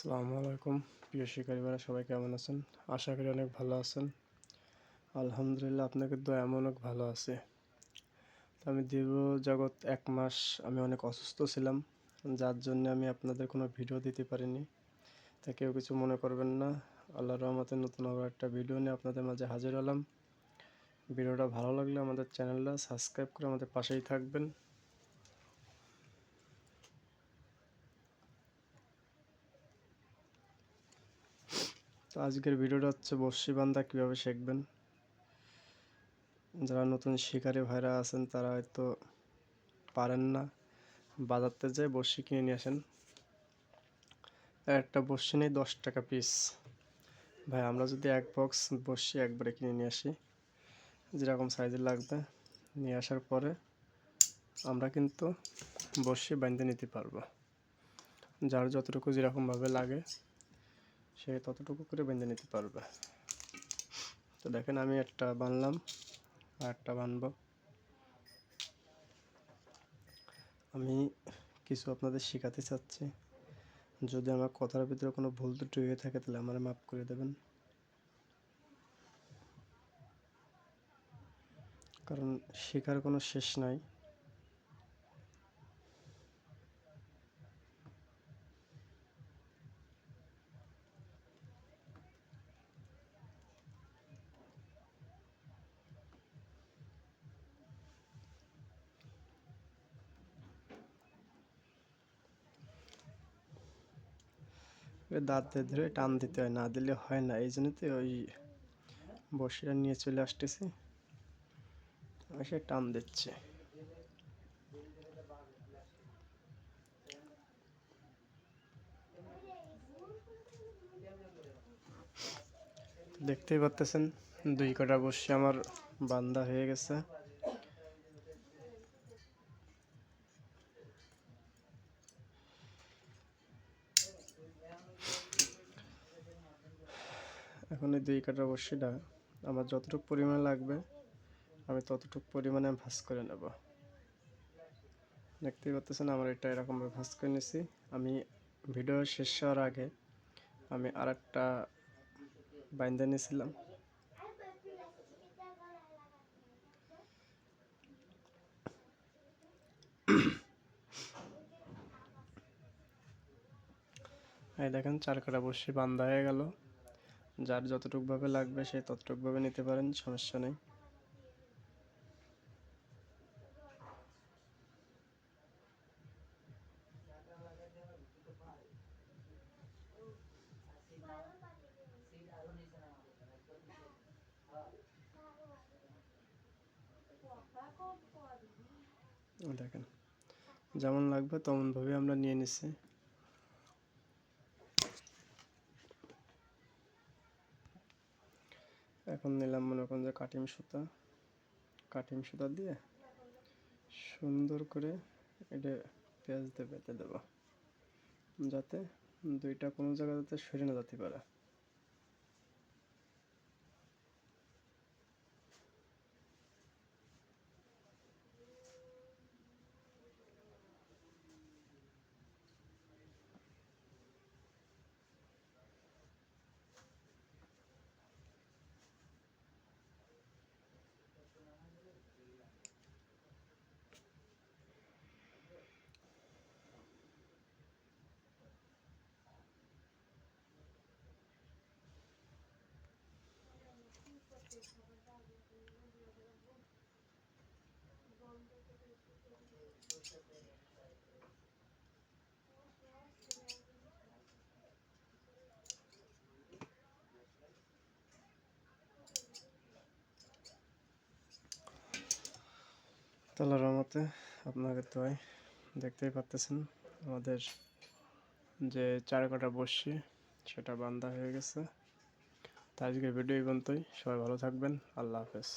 আসসালামু আলাইকুম। প্রিয় শিকারীরা সবাই কেমন আছেন? আশা করি অনেক ভালো আছেন। আলহামদুলিল্লাহ আপনাকে তো এমন অনেক ভালো আছে। তো আমি দীর্ঘ জগৎ এক মাস আমি অনেক অসুস্থ ছিলাম, যার জন্য আমি আপনাদের কোনো ভিডিও দিতে পারিনি। তা কেউ কিছু মনে করবেন না। আল্লাহ রহমতের নতুন আবার একটা ভিডিও নিয়ে আপনাদের মাঝে হাজির হলাম। ভিডিওটা ভালো লাগলে আমাদের চ্যানেলটা সাবস্ক্রাইব করে আমাদের পাশেই থাকবেন। তো আজকের ভিডিওটা হচ্ছে বর্ষি বান্ধা কীভাবে শিখবেন? যারা নতুন শিকারী ভাইরা আছেন, তারা হয়তো পারেন না। বাজারতে যেয়ে বর্ষি কিনে নিয়ে আসেন। একটা বর্ষি নেই, দশ টাকা পিস ভাই, আমরা যদি এক বক্স বর্ষি একবারে কিনে নিয়ে আসি, যেরকম সাইজের লাগবে, নিয়ে আসার পরে আমরা কিন্তু বর্ষি বাঁধতে নিতে পারব। যার যতটুকু যেরকমভাবে লাগে। সে ততটুকু করে বেঁধে নিতে পারবে। তো দেখেন আমি একটা বানলাম আর একটা বানবো। আমি কিছু আপনাদের শেখাতে চাচ্ছি। যদি আমার কথার ভিতরে কোনো ভুল ত্রুটি হয়ে থাকে, তাহলে আমার মাফ করে দেবেন। কারণ শেখার কোনো শেষ নাই। ওই দাঁতে ধরে টান দিতে হয়, না দিলে হয় না। এই জন্য তো ওই বসিরা নিয়ে চলে আসতেছি। সে টান দিচ্ছে। দেখতেই পাচ্তেছেন দুই কটা বসে আমার বান্দা হয়ে গেছে। এখন এই দুই কাটার বড়শিটা আমার যতটুকু পরিমাণ লাগবে, আমি ততটুকু পরিমাণে ভাজ করে নেব। দেখতেই পাচ্ছেন আমার এটা এরকমভাবে ভাজ করে নিছি। আমি ভিডিও শেষ হওয়ার আগে আমি আর একটা বাইন্দা নিয়েছিলাম। এই দেখেন চার কাটা বসে বান্ধা হয়ে গেল। যার যতটুকভাবে লাগবে সে ততটুকভাবে নিতে পারেন, সমস্যা নেই। দেখেন, যেমন লাগবে তেমনভাবে আমরা নিয়ে নিচ্ছি। এখন নিলাম মনে করেন যে কাটিং সুতা। কাটিং সুতা দিয়ে সুন্দর করে এটা পেঁয়াজ দিয়ে বেঁধে দেবো। যাতে দুইটা কোনো জায়গা যাতে সরে না যেতে পারে। তালার রহমতে আপনাকে তো দেখতেই পাচ্তেছেন, আমাদের যে চার কাটা বসছি সেটা বান্ধা হয়ে গেছে। তা আজকে ভিডিও পর্যন্তই, সবাই ভালো থাকবেন, আল্লাহ হাফেজ।